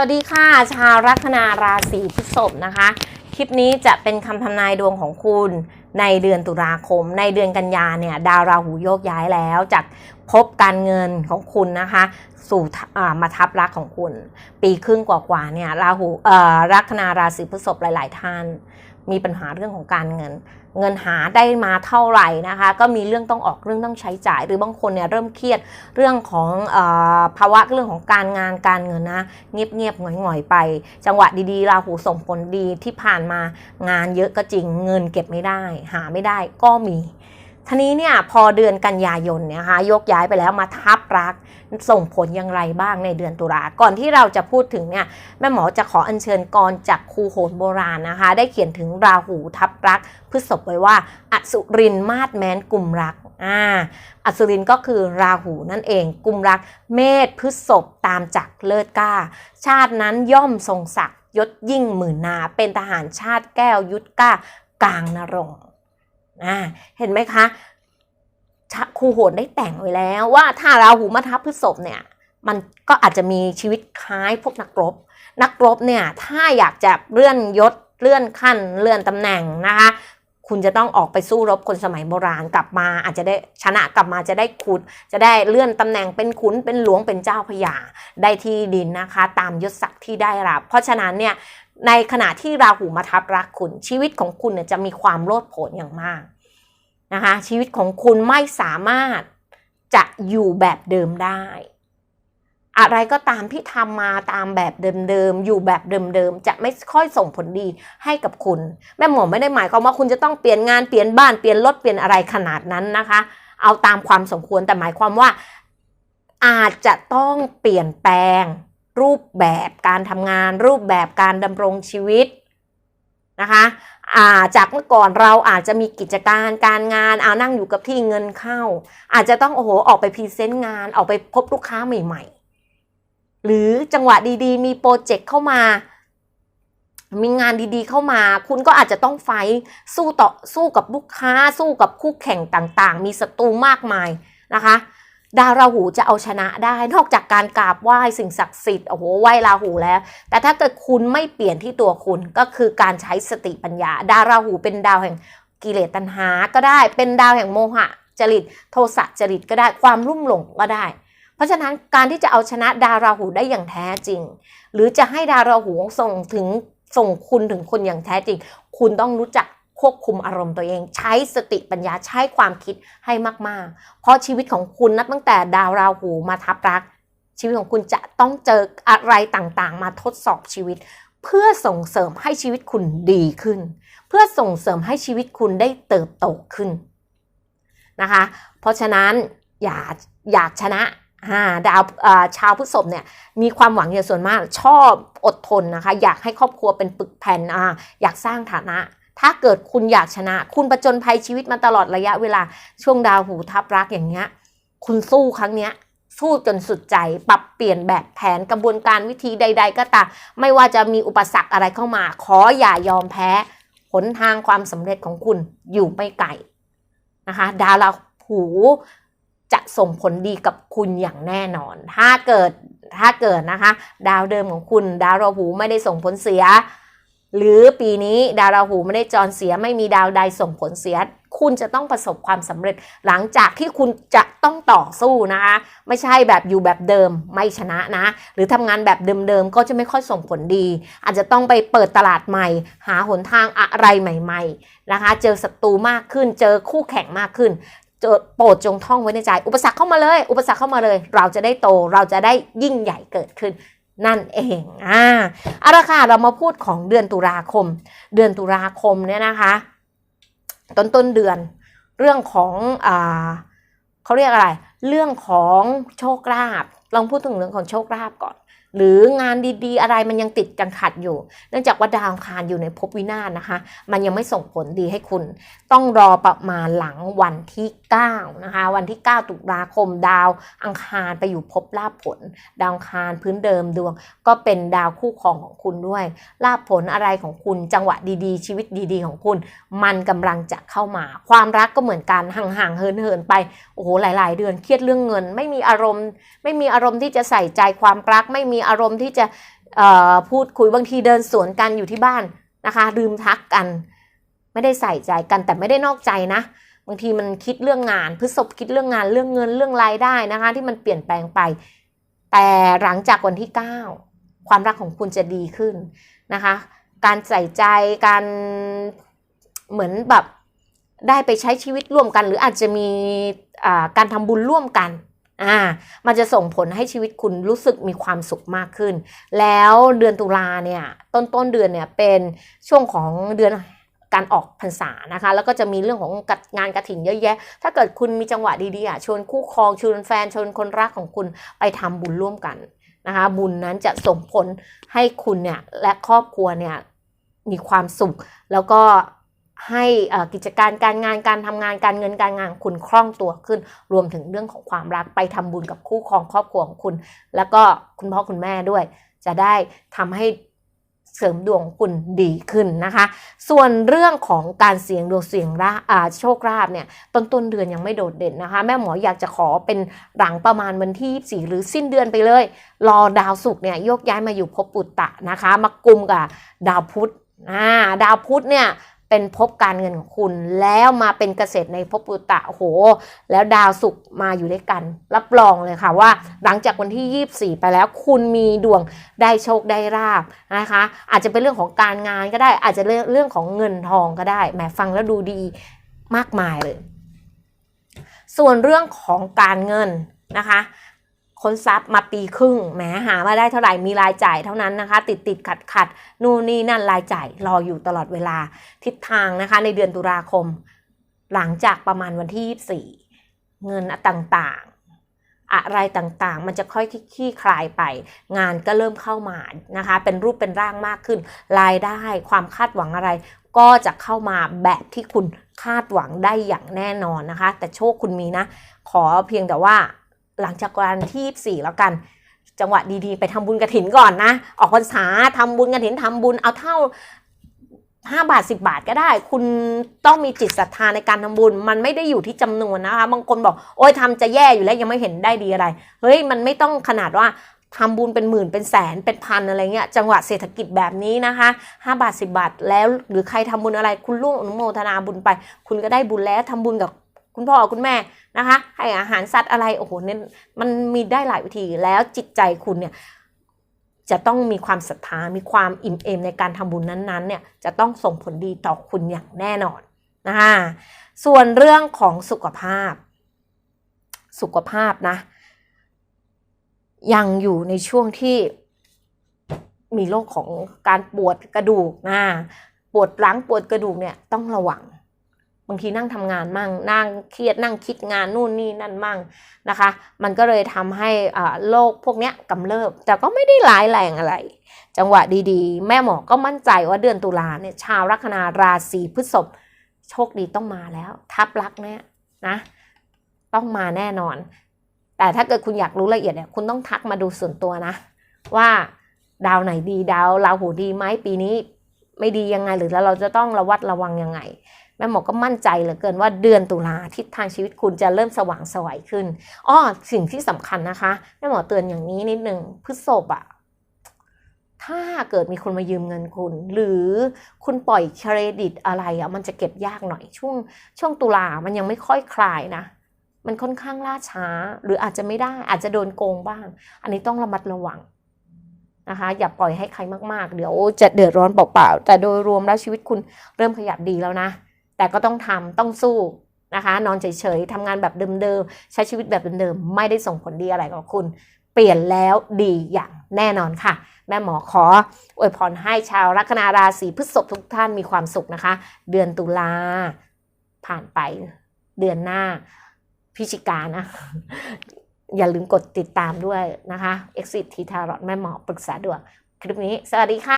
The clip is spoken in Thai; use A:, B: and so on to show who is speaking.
A: วัสดีค่ะ ชาวลัคนาราศีพฤษภนะคะ คลิปนี้จะเป็นคำทำนายดวงของคุณในเดือนตุลาคม ในเดือนกันยาเนี่ย ดาวราหูโยกย้ายแล้วจากพบการเงินของคุณนะคะ สู่อ่ามาทับรักของคุณ ปีครึ่งกว่าๆเนี่ยราหูเอ่อลัคนาราศีพฤษภหลาย ๆ ท่าน มีปัญหาเรื่องของการเงิน เงินหาได้มาเท่าไหร่นะคะ ก็มีเรื่องต้องออกเรื่องต้องใช้จ่าย หรือบางคนเนี่ยเริ่มเครียดเรื่องของออภาวะเรื่องของการงานการเงินนะเงียบเงียบหงอยๆไป จังหวะดีๆราหูส่งผลดีที่ผ่านมางานเยอะก็จริงเงินเก็บไม่ได้ หาไม่ได้ก็มี ทีนี้เนี่ยพอเดือนกันยายนเนี่ยคะยกย้ายไปแล้วมาทับรักส่งผลอย่างไรบ้างในเดือนตุลาก่อนที่เราจะพูดถึงเนี่ยแม่หมอจะขออัญเชิญกรจากครูโหนโบราณนะคะ ได้เขียนถึงราหูทับรักพฤษภไว้ว่าอสุรินมาศแม้นกลุ่มรักอ่าอสุรินก็คือราหูนั่นเองกลุ่มรักเมษพฤษภตามจากเลิศกล้า ชาตินั้นย่อมทรงศักดิ์ยศยิ่งหมื่นนาเป็นทหารชาติแก้วยุทธกล้ากลางนรง ค์อ่าเห็นไหมคะครูโหนได้แต่งไว้แล้วว่าถ้าราหูมาทับพฤษภเนี่ย มันก็อาจจะมีชีวิตคล้ายพวกนักรบ นักรบเนี่ยถ้าอยากจะเลื่อนยศเลื่อนขั้นเลื่อนตำแหน่งนะคะคุณจะต้องออกไปสู้รบคนสมัยโบราณกลับมา อาจจะได้ชนะกลับมาจะได้ขุด จะได้เลื่อนตำแหน่งเป็นขุนเป็นหลวงเป็นเจ้าพระยาได้ที่ดินนะคะ ตามยศศักดิ์ที่ได้รับ เพราะฉะนั้นเนี่ย ในขณะที่ราหูมาทับรักคุณ ชีวิตของคุณเนี่ยจะมีความโลดโผนอย่างมากนะคะชีวิตของคุณไม่สามารถจะอยู่แบบเดิมได้ อะไรก็ตามที่ทำมาตามแบบเดิมๆอยู่แบบเดิมๆจะไม่ค่อยส่งผลดีให้กับคุณ แม่หมอไม่ได้หมายความว่าคุณจะต้องเปลี่ยนงานเปลี่ยนบ้านเปลี่ยนรถเปลี่ยนอะไรขนาดนั้นนะคะ เอาตามความสมควรแต่หมายความว่าอาจจะต้องเปลี่ยนแปลง รูปแบบการทำงาน รูปแบบการดำรงชีวิตนะคะาจากเมื่อก่อนเราอาจจะมีกิจการการงานเอานั่งอยู่กับที่เงินเข้า อาจจะต้องโอ้โหออกไปพรีเซนต์งานออกไปพบลูกค้าใหม่ ๆ หรือจังหวะดีๆ มีโปรเจกต์เข้ามา มีงานดีๆเข้ามา คุณก็อาจจะต้องไฟสู้ต่อสู้กับลูกค้า สู้กับคู่แข่งต่างๆ มีศัตรูมากมายนะคะ ดาวราหูจะเอาชนะได้ นอกจากการกราบไหว้สิ่งศักดิ์สิทธิ์โอ้โหไหว้ราหูแล้ว แต่ถ้าเกิดคุณไม่เปลี่ยนที่ตัวคุณก็คือการใช้สติปัญญา ดาวราหูเป็นดาวแห่งกิเลสตัณหาก็ได้ เป็นดาวแห่งโมหะ จริตโทสะจริตก็ได้ความรุ่มหลงก็ได้ เพราะฉะนั้นการที่จะเอาชนะดาวราหูได้อย่างแท้จริง หรือจะให้ดาวราหูส่งถึงส่งคุณถึงคนอย่างแท้จริง คุณต้องรู้จัก ควบคุมอารมณ์ตัวเอง ใช้สติปัญญาใช้ความคิดให้มาก ๆ เพราะชีวิตของคุณนับตั้งแต่ดาวราหูมาทับรัก ชีวิตของคุณจะต้องเจออะไรต่างๆ มาทดสอบชีวิต เพื่อส่งเสริมให้ชีวิตคุณดีขึ้น เพื่อส่งเสริมให้ชีวิตคุณได้เติบโตขึ้นนะคะ เพราะฉะนั้นอย่าอยากชนะอ่าดาวาชาวพฤษภเนี่ยมีความหวังอย่างส่วนมากชอบอดทนนะคะ อยากให้ครอบครัวเป็นปึกแผ่นออยากสร้างฐานะ ถ้าเกิดคุณอยากชนะ คุณประจนภัยชีวิตมาตลอดระยะเวลาช่วงดาวหูทับรักอย่างเงี้ย คุณสู้ครั้งเนี้ยสู้จนสุดใจ ปรับเปลี่ยนแบบแผนกระบวนการวิธีใด ๆ ก็ตามไม่ว่าจะมีอุปสรรคอะไรเข้ามา ขออย่ายอมแพ้หนทางความสำเร็จของคุณอยู่ไม่ไกลนะคะ ดาวราหูจะส่งผลดีกับคุณอย่างแน่นอน ถ้าเกิดถ้าเกิดนะคะ ดาวเดิมของคุณ ดาวราหูไม่ได้ส่งผลเสีย หรือปีนี้ดาวราหูไม่ได้จรเสียไม่มีดาวใดส่งผลเสีย คุณจะต้องประสบความสำเร็จ หลังจากที่คุณจะต้องต่อสู้นะคะ ไม่ใช่แบบอยู่แบบเดิมไม่ชนะนะ หรือทำงานแบบเดิมๆก็จะไม่ค่อยส่งผลดี อาจจะต้องไปเปิดตลาดใหม่ หาหนทางอะไรใหม่ๆนะคะ เจอศัตรูมากขึ้น เจอคู่แข่งมากขึ้นเจอโปรดจงท่องไว้ในใจ อุปสรรคเข้ามาเลย อุปสรรคเข้ามาเลย เราจะได้โตเราจะได้ยิ่งใหญ่เกิดขึ้น นั่นเองอ่าเอาละค่ะเรามาพูดของเดือนตุลาคม เดือนตุลาคมเนี่ยนะคะ ต้นต้นเดือน เรื่องของอ่าเขาเรียกอะไร เรื่องของโชคลาภลองพูดถึงเรื่องของโชคลาภก่อน หรืองานดีๆ อะไรมันยังติดกันขัดอยู่ เนื่องจากว่าดาวอังคารอยู่ในภพวินาศนะคะ มันยังไม่ส่งผลดีให้คุณ ต้องรอประมาณหลังวันที่9นะคะ วันที่ 9 ตุลาคมดาวอังคารไปอยู่ภพลาภผล ดาวอังคารพื้นเดิมดวง ก็เป็นดาวคู่ครองของคุณด้วยลาภผลอะไรของคุณ จังหวะดีๆ ชีวิตดีๆ ของคุณ มันกำลังจะเข้ามา ความรักก็เหมือนกันห่างๆเหินๆไปโอ้โหหลาย ๆ เดือนเครียดเรื่องเงิน ไม่มีอารมณ์ ไม่มีอารมณ์ที่จะใส่ใจความรักไม่มีอารมณ์ที่จะพูดคุยบางทีเดินสวนกันอยู่ที่บ้านนะคะลืมทักกัน ไม่ได้ใส่ใจกันแต่ไม่ได้นอกใจนะ บางทีมันคิดเรื่องงานพฤษภคิดเรื่องงานเรื่องเงินเรื่องรายได้นะคะ ที่มันเปลี่ยนแปลงไป แต่หลังจากวันที่ 9 ความรักของคุณจะดีขึ้นนะคะ การใส่ใจการเหมือนแบบได้ไปใช้ชีวิตร่วมกัน หรืออาจจะมีการทำบุญร่วมกัน อ่ามันจะส่งผลให้ชีวิตคุณรู้สึกมีความสุขมากขึ้น แล้วเดือนตุลาเนี่ยต้นต้นเดือนเนี่ยเป็นช่วงของเดือนการออกพรรษานะคะ แล้วก็จะมีเรื่องของงานกระถิ่นเยอะแยะ ถ้าเกิดคุณมีจังหวะดีๆอะชวนคู่ครองชวนแฟนชวนคนรักของคุณไปทำบุญร่วมกันนะคะ บุญนั้นจะส่งผลให้คุณเนี่ยและครอบครัวเนี่ยมีความสุขแล้วก็ ให้กิจการการงานการทำงานการเงินการงานคุณคล่องตัวขึ้น รวมถึงเรื่องของความรักไปทำบุญกับคู่ครองครอบครัวของคุณ แล้วก็คุณพ่อคุณแม่ด้วย จะได้ทำให้เสริมดวงคุณดีขึ้นนะคะ ส่วนเรื่องของการเสียงดวงเสียงรา่าโชคลาภเนี่ยต้นต้นเดือนยังไม่โดดเด่นนะคะ แม่หมออยากจะขอเป็นหลังประมาณวันที่ 24 หรือสิ้นเดือนไปเลย รอดาวศุกร์เนี่ยโยกย้ายมาอยู่ภพปุตตะนะคะ มากุมกับดาวพุธอ่าดาวพุธเนี่ย เป็นภพการเงินของคุณ แล้วมาเป็นเกษตรในภพปุตตะโอ้โห แล้วดาวศุกร์มาอยู่ด้วยกัน รับรองเลยค่ะว่า หลังจากวันที่ 24 ไปแล้วคุณมีดวงได้โชคได้ราบนะคะ อาจจะเป็นเรื่องของการงานก็ได้ อาจจะเรื่องเรื่องของเงินทองก็ได้แหมฟังแล้วดูดีมากมายเลย ส่วนเรื่องของการเงินนะคะ ค้นทรัพย์มาปีครึ่งแหมหามาได้เท่าไหร่มีรายจ่ายเท่านั้นนะคะ ติดติดขัดขัดนู่นนี่นั่นรายจ่ายรออยู่ตลอดเวลาทิศทางนะคะ ในเดือนตุลาคม หลังจากประมาณวันที่ 24 เงินต่างๆ อะไรต่างๆ มันจะค่อยขี้คลายไป งานก็เริ่มเข้ามานะคะ เป็นรูปเป็นร่างมากขึ้น รายได้ความคาดหวังอะไรก็จะเข้ามาแบบที่คุณคาดหวังได้อย่างแน่นอนนะคะ แต่โชคคุณมีนะ ขอเพียงแต่ว่า หลังจากวันที่ 24 แล้วกัน จังหวะดีๆ ไปทำบุญกระถินก่อนนะ ออกพรรษาทำบุญกระถินทำบุญเอาเท่า5บาท10บาทก็ได้ คุณต้องมีจิตศรัทธาในการทำบุญ มันไม่ได้อยู่ที่จำนวนนะคะ บางคนบอก โอ้ยทำจะแย่อยู่แล้วยังไม่เห็นได้ดีอะไร เฮ้ย มันไม่ต้องขนาดว่าทำบุญเป็นหมื่นเป็นแสนเป็นพันอะไรเงี้ย จังหวะเศรษฐกิจแบบนี้นะคะ5บาท10บาทแล้วหรือใครทำบุญอะไร คุณร่วมอนุโมทนาบุญไป คุณก็ได้บุญแล้วทำบุญกับ คุณพ่อคุณแม่นะคะ ให้อาหารสัตว์อะไรโอ้โหเนี่ยมันมีได้หลายวิธีแล้วจิตใจคุณเนี่ยจะต้องมีความศรัทธา มีความอิ่มเอมในการทำบุญนั้นๆเนี่ยจะต้องส่งผลดีต่อคุณอย่างแน่นอนนะคะส่วนเรื่องของสุขภาพ สุขภาพนะ ยังอยู่ในช่วงที่มีโรคของการปวดกระดูกนะปวดหลังปวดกระดูกเนี่ยต้องระวัง บางทีนั่งทำงานมั่งนั่งเครียดนั่งคิดงานนู่นนี่นั่นมั่งนะคะ มันก็เลยทำให้อ่าโรคพวกนี้ยกำเริบแต่ก็ไม่ได้ร้ายแรงอะไร จังหวะดีๆ แม่หมอก็มั่นใจว่าเดือนตุลาเนี่ยชาวลัคนาราศีพฤษภโชคดีต้องมาแล้ว ทับลักเนี่ยนะ ต้องมาแน่นอน แต่ถ้าเกิดคุณอยากรู้ละเอียดเนี่ยคุณต้องทักมาดูส่วนตัวนะ ว่าดาวไหนดีดาวราหูดีไหมปีนี้ไม่ดียังไงหรือแล้วเราจะต้องระวัดระวังยังไง แม่หมอก็มั่นใจเหลือเกินว่าเดือนตุลาทิศทางชีวิตคุณจะเริ่มสว่างสวัยขึ้นอ้อสิ่งที่สำคัญนะคะแม่หมอเตือนอย่างนี้นิดนึงพฤษภอะถ้าเกิดมีคนมายืมเงินคุณ หรือคุณปล่อยเครดิตอะไรอะมันจะเก็บยากหน่อยช่วง ช่วงตุลามันยังไม่ค่อยคลายนะมันค่อนข้างล่าช้า หรืออาจจะไม่ได้อาจจะโดนโกงบ้าง อันนี้ต้องระมัดระวังนะคะอย่าปล่อยให้ใครมากๆ เดี๋ยวจะเดือดร้อนเปล่าๆแต่โดยรวมแล้วชีวิตคุณเริ่มขยับดีแล้วนะ แต่ก็ต้องทำต้องสู้นะคะ นอนเฉยๆทำงานแบบเดิมๆ ใช้ชีวิตแบบเดิมๆ ไม่ได้ส่งผลดีอะไรกับคุณ เปลี่ยนแล้วดีอย่างแน่นอนค่ะ แม่หมอขออวยพรให้ชาวลัคนาราศีพฤษภทุกท่านมีความสุขนะคะ เดือนตุลาผ่านไปเดือนหน้าพิจิกานะ อย่าลืมกดติดตามด้วยนะคะ Exit ทีทารอดแม่หมอปรึกษาด่วนคลิปนี้ สวัสดีค่ะ